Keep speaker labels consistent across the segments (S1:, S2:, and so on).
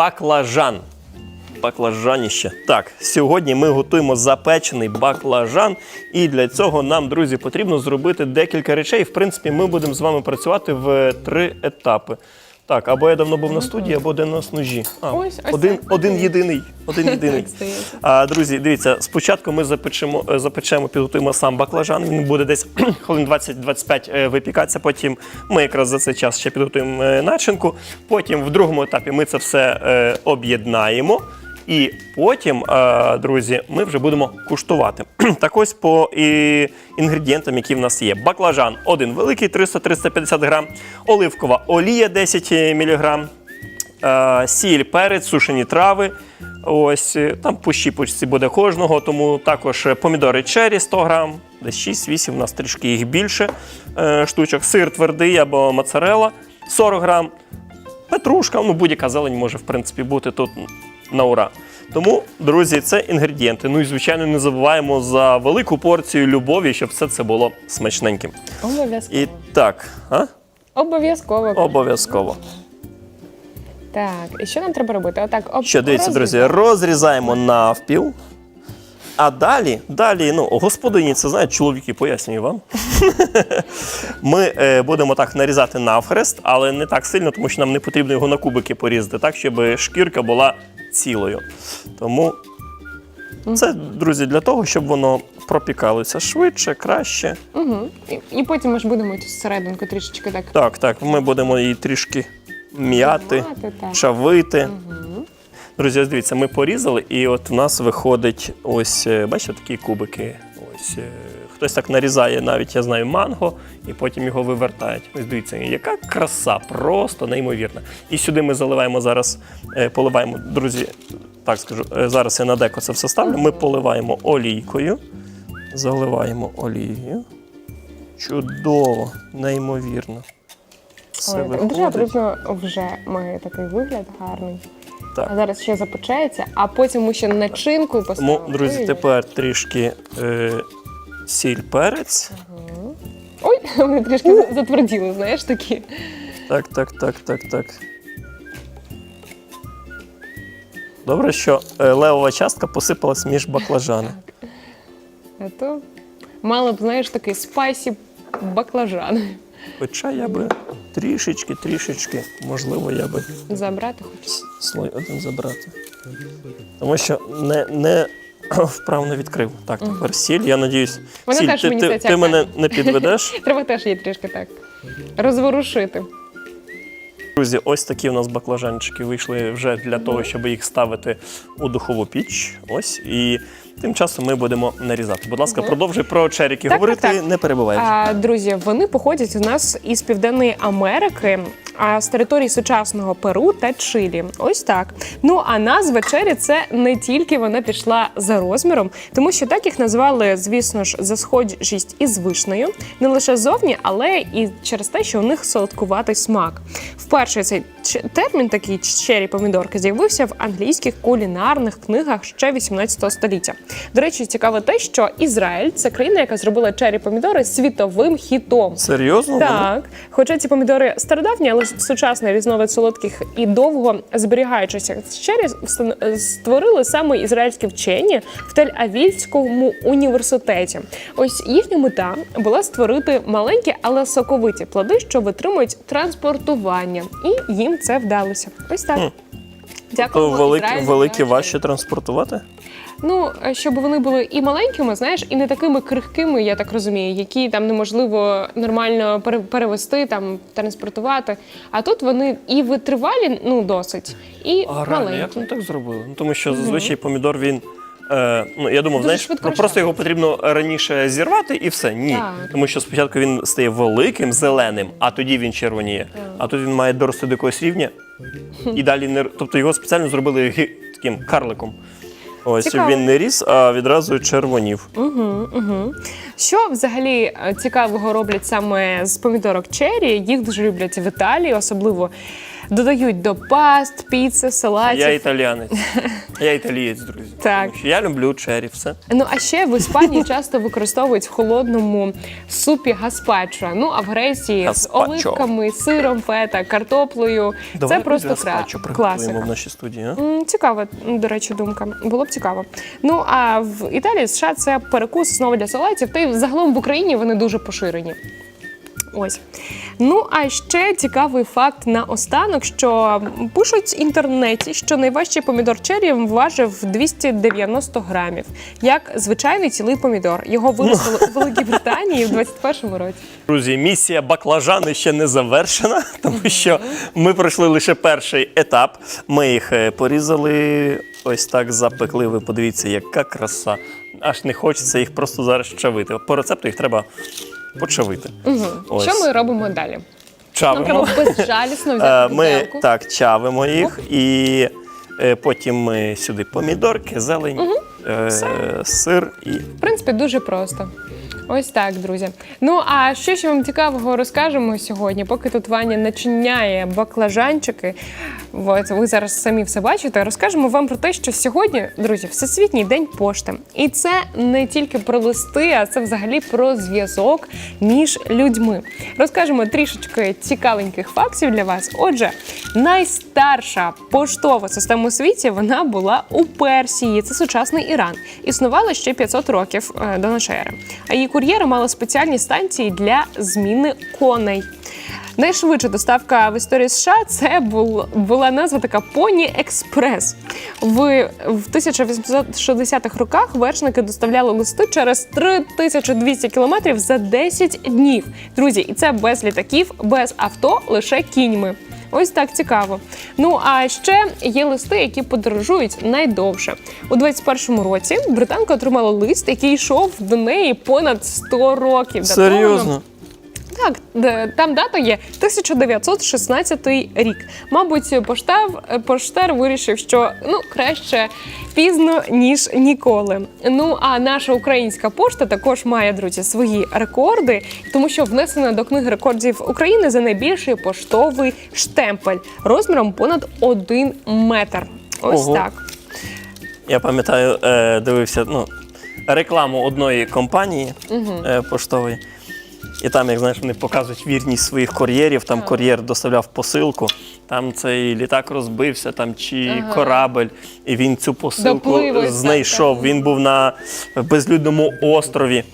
S1: баклажан. Баклажаніще. Так, сьогодні ми готуємо запечений баклажан, і для цього нам, друзі, потрібно зробити декілька речей. В принципі, ми будемо з вами працювати в три етапи. Так, або я давно був на студії, або один на ножі. А,
S2: Ось, ось
S1: один,
S2: так.
S1: один єдиний. Один єдиний. А, друзі, дивіться, спочатку ми запечемо, е, запечемо, підготуємо сам баклажан. Він буде десь хвилин 20-25 е, випікатися. Потім ми якраз за цей час ще підготуємо е, начинку. Потім в другому етапі ми це все е, об'єднаємо. І потім, е, друзі, ми вже будемо куштувати. Так ось по інгредієнтам, які в нас є. Баклажан один великий, 300-350 грам, оливкова олія 10 мг, е, сіль, перець, сушені трави. Ось е, там по щіпочці буде кожного, тому також помідори чері 100 грам, десь 6-8, у нас трішки їх більше штучок. Сир твердий або моцарела 40 грам. Петрушка, ну будь-яка зелень може в принципі бути тут на ура. Тому, друзі, це інгредієнти. Ну і звичайно, не забуваємо за велику порцію любові, щоб все це було смачненьким.
S2: Обов'язково.
S1: І так, а?
S2: Обов'язково.
S1: обов'язково.
S2: Так, і що нам треба робити? Отак, об...
S1: Що, дивіться, друзі, розрізаємо навпіл. А далі, далі, ну, господині, це знають, чоловіки, пояснюю вам. Ми е, будемо так нарізати навхрест, але не так сильно, тому що нам не потрібно його на кубики порізати, так, щоб шкірка була цілою. Тому це, друзі, для того, щоб воно пропікалося швидше, краще.
S2: Угу. І, і потім ми ж будемо цю серединку трішечки так.
S1: Так, так, ми будемо її трішки м'яти,
S2: М'яти, так.
S1: чавити. Друзі, ось дивіться, ми порізали, і от в нас виходить ось, е, бачите, такі кубики. Ось е, хтось так нарізає, навіть я знаю, манго, і потім його вивертають. Ось дивіться, яка краса, просто неймовірна. І сюди ми заливаємо зараз, е, поливаємо, друзі, так скажу, е, зараз я на деко це все ставлю. Ми поливаємо олійкою, заливаємо олією. Чудово, неймовірно. Все
S2: Ой, дуже потрібно вже має такий вигляд гарний.
S1: Так.
S2: А зараз ще запечеться, а потім ми ще начинку поставимо.
S1: Друзі, тепер трішки е, сіль перець.
S2: Ой, вони трішки за- затверділи, знаєш такі.
S1: Так, так, так, так, так. Добре, що е, левова частка посипалась між баклажани.
S2: А то мало б, знаєш, такий спайсі баклажан.
S1: Хоча я би трішечки, трішечки, можливо, я би
S2: Забрати хочу.
S1: слой один забрати. Тому що не, не вправно відкрив. Так, тепер сіль. Я надіюсь,
S2: Вона
S1: сіль,
S2: теж
S1: ти,
S2: мені
S1: ти,
S2: здається,
S1: ти мене не підведеш.
S2: Треба теж її трішки так розворушити.
S1: Друзі, ось такі у нас баклажанчики вийшли вже для того, щоб їх ставити у духову піч. Ось і тим часом ми будемо нарізати. Будь ласка, продовжуй про черіки
S2: Так,
S1: говорити,
S2: так, так.
S1: не перебувай.
S2: А, друзі, вони походять у нас із Південної Америки, а з території сучасного Перу та Чилі. Ось так. Ну а назва чері це не тільки вона пішла за розміром, тому що так їх назвали, звісно ж, за схожість із вишнею, не лише зовні, але і через те, що у них солодкуватий смак. Вперше цей ч- термін, такий чері помідорки, з'явився в англійських кулінарних книгах ще 18 століття. До речі, цікаво те, що Ізраїль це країна, яка зробила чері помідори світовим хітом.
S1: Серйозно?
S2: Так, хоча ці помідори стародавні, але сучасний різновид солодких і довго зберігаючися чері встан- створили саме ізраїльські вчені в Тель-Авівському університеті. Ось їхня мета була створити маленькі, але соковиті плоди, що витримують транспортування, і їм це вдалося. Ось так.
S1: То
S2: Дякую.
S1: великі, великі важче транспортувати?
S2: Ну, щоб вони були і маленькими, знаєш, і не такими крихкими, я так розумію, які там неможливо нормально пере- перевести, там транспортувати. А тут вони і витривалі, ну досить, і
S1: А реально,
S2: маленькі.
S1: як вони так зробили? Ну, тому що зазвичай помідор він. Е, ну, я думав, знаєш,
S2: швидко
S1: ну, просто його потрібно раніше зірвати і все. Ні.
S2: Так.
S1: Тому що спочатку він стає великим, зеленим, а тоді він червоніє. А тут він має дорости до якогось рівня. І далі не. Тобто його спеціально зробили гі- таким карликом. Ось щоб
S2: Цікаво.
S1: він не ріс, а відразу червонів.
S2: Угу, угу. Що взагалі е, цікавого роблять саме з помідорок чері? Їх дуже люблять в Італії, особливо додають до паст, піци, салатів.
S1: Я італіянець. Я італієць, друзі.
S2: Так.
S1: Я люблю чері, все.
S2: Ну а ще в Іспанії часто використовують в холодному супі гаспачо. Ну а в Греції
S1: Гаспачо.
S2: з оливками, сиром, фета, картоплею.
S1: Давай
S2: Це просто кра...
S1: гаспачо приготуємо
S2: класика.
S1: в нашій студії. А?
S2: М, Цікава, до речі, думка. Було б цікаво. Ну а в Італії, США це перекус основа для салатів. Та й загалом в Україні вони дуже поширені. Ось. Ну, а ще цікавий факт на останок, що пишуть в інтернеті, що найважчий помідор черрі важив 290 грамів, як звичайний цілий помідор. Його виростили у Великій Британії в 21-му році.
S1: Друзі, місія баклажани ще не завершена, тому що ми пройшли лише перший етап. Ми їх е, порізали, ось так запекли. Ви подивіться, яка краса. Аж не хочеться їх просто зараз чавити. По рецепту їх треба почавити. Ось.
S2: Що ми робимо далі?
S1: Чавимо.
S2: треба безжалісно
S1: Е,
S2: взяти
S1: Ми
S2: виделку.
S1: так чавимо їх і е, потім ми сюди помідорки, зелень, е, сир і
S2: В принципі, дуже просто. Ось так, друзі. Ну а що ще вам цікавого розкажемо сьогодні, поки тут Ваня начиняє баклажанчики. От ви зараз самі все бачите. Розкажемо вам про те, що сьогодні, друзі, всесвітній день пошти. І це не тільки про листи, а це взагалі про зв'язок між людьми. Розкажемо трішечки цікавеньких фактів для вас. Отже, найстарша поштова система у світі вона була у Персії. Це сучасний Іран. Існувала ще 500 років е, до нашої ери. А її кур'єри мали спеціальні станції для зміни коней. Найшвидша доставка в історії США це бул, була назва така Поні Експрес. В, в 1860-х роках вершники доставляли листи через 3200 кілометрів за 10 днів. Друзі, і це без літаків, без авто, лише кіньми. Ось так цікаво. Ну а ще є листи, які подорожують найдовше. У 21-му році британка отримала лист, який йшов до неї понад 100 років.
S1: Серйозно.
S2: Так, там дата є 1916 рік. Мабуть, поштар, поштар вирішив, що ну краще пізно ніж ніколи. Ну а наша українська пошта також має друзі свої рекорди, тому що внесена до книги рекордів України за найбільший поштовий штемпель розміром понад один метр. Ось
S1: Ого.
S2: так.
S1: Я пам'ятаю, е, дивився ну, рекламу одної компанії е, поштової. І там, як знаєш, вони показують вірність своїх кур'єрів. Там кур'єр доставляв посилку, там цей літак розбився, там чи корабль, і він цю посилку
S2: Допливли, так,
S1: знайшов.
S2: так.
S1: Він був на безлюдному острові.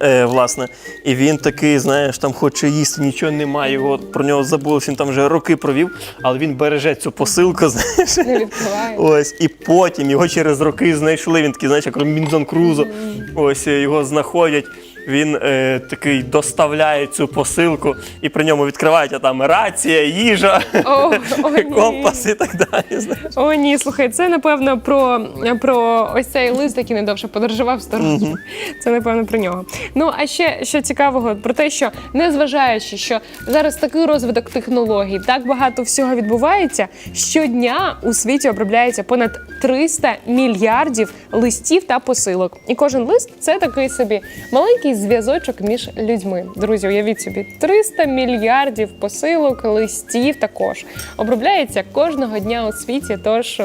S1: Е, власне, і він такий, знаєш, там хоче їсти, нічого немає. Його про нього забулося, він там вже роки провів, але він береже цю посилку, знаєш.
S2: Не відкриває.
S1: Ось, і потім його через роки знайшли. Він такий, знаєш, як Робінзон Крузо. Ось е, його знаходять. Він е, такий доставляє цю посилку, і при ньому відкривають а там рація, їжа,
S2: О, о, ні.
S1: компас і так далі. знаєш.
S2: О, ні, слухай, це напевно про, про ось цей лист, який недовше подорожував 100 років. Це напевно про нього. Ну а ще що цікавого про те, що незважаючи, що зараз такий розвиток технологій, так багато всього відбувається. Щодня у світі обробляється понад 300 мільярдів листів та посилок. І кожен лист це такий собі маленький зв'язочок між людьми. Друзі, уявіть собі, 300 мільярдів посилок, листів також обробляється кожного дня у світі. Тож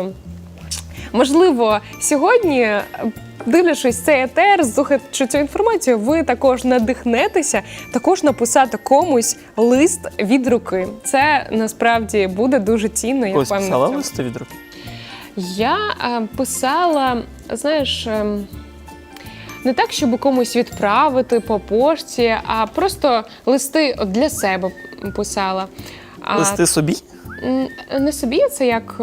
S2: можливо, сьогодні. е, Дивлячись цей етер, слухаючи цю інформацію, ви також надихнетеся, також написати комусь лист від руки. Це насправді буде дуже цінно. Я
S1: Ось писала листи від руки.
S2: Я е, писала, знаєш, ем, не так, щоб комусь відправити по пошті, а просто листи от для себе писала. А,
S1: Листи собі?
S2: м, Не собі, це як.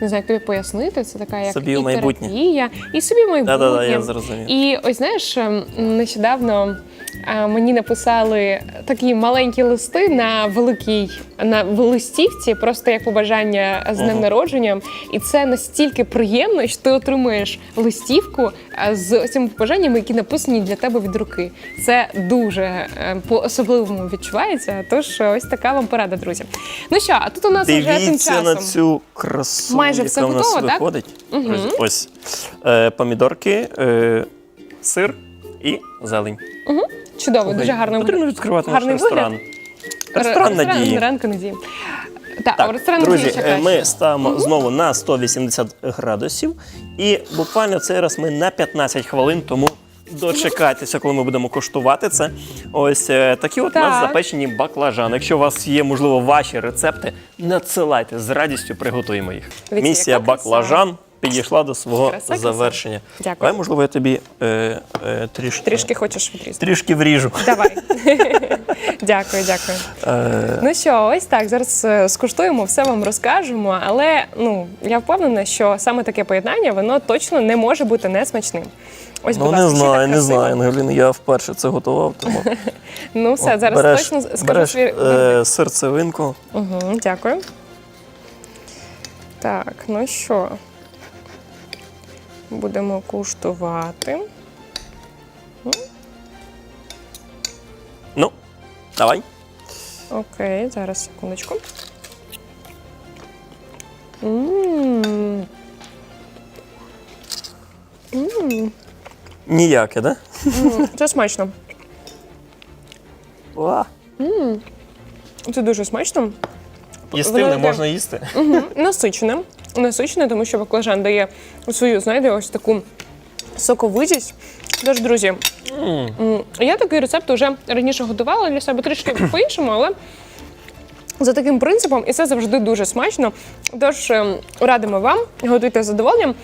S2: Не знаю, як тобі пояснити, це така як
S1: Собі
S2: і
S1: майбутнє.
S2: терапія, і собі в майбутнє.
S1: Да-да-да, я зрозумів.
S2: І ось знаєш, ем, нещодавно мені написали такі маленькі листи на великій на листівці, просто як побажання з днем народження. І це настільки приємно, що ти отримуєш листівку е, з цими побажаннями, які написані для тебе від руки. Це дуже е, по-особливому відчувається. Тож ось така вам порада, друзі. Ну що, а тут у нас вже тим часом.
S1: на цю красу,
S2: Майже
S1: яка
S2: все
S1: в нас
S2: готово, так?
S1: виходить. Ось, ось. Е, помідорки, е, сир і зелень.
S2: Чудово, дуже гарно
S1: Потрібно відкривати наш
S2: гарний
S1: ресторан.
S2: вигляд.
S1: Ресторан
S2: Ресторан
S1: надії.
S2: ранку надії. Так, а в
S1: друзі, е, ми ставимо знову на 180 градусів. І буквально цей раз ми на 15 хвилин, тому дочекайтеся, коли ми будемо коштувати це. Ось е, такі от у нас
S2: Так.
S1: запечені баклажани. Якщо у вас є, можливо, ваші рецепти, надсилайте з радістю приготуємо їх.
S2: Дивіться,
S1: Місія
S2: яка краса.
S1: баклажан підійшла до свого
S2: Краса, краса.
S1: завершення.
S2: Дякую.
S1: Давай, можливо, я тобі е, е, трішки,
S2: Трішки хочеш відрізати.
S1: трішки вріжу.
S2: Давай. дякую, дякую.
S1: Е,
S2: Ну що, ось так. Зараз е, скуштуємо, все вам розкажемо. Але ну я впевнена, що саме таке поєднання воно точно не може бути несмачним. Ось,
S1: Ну
S2: будь
S1: не
S2: ласка,
S1: знаю, не знаю, Ангеліна, я вперше це готував, тому
S2: Ну все, зараз
S1: береш,
S2: точно скажу
S1: береш
S2: свій
S1: е, серцевинку.
S2: Угу, дякую. Так, ну що? Будемо куштувати.
S1: Ну, давай.
S2: Окей, зараз секундочку. М.
S1: Ніяке, да?
S2: М, Це смачно.
S1: Ва.
S2: Це дуже смачно. Воно йде-
S1: можна їсти.
S2: Мгм, Насичене. Насичене, тому що баклажан дає свою, знаєте, ось таку соковитість. Тож, друзі, mm. я такий рецепт вже раніше готувала для себе трішки по-іншому, але за таким принципом, і це завжди дуже смачно. Тож ем, радимо вам, готуйте з задоволенням.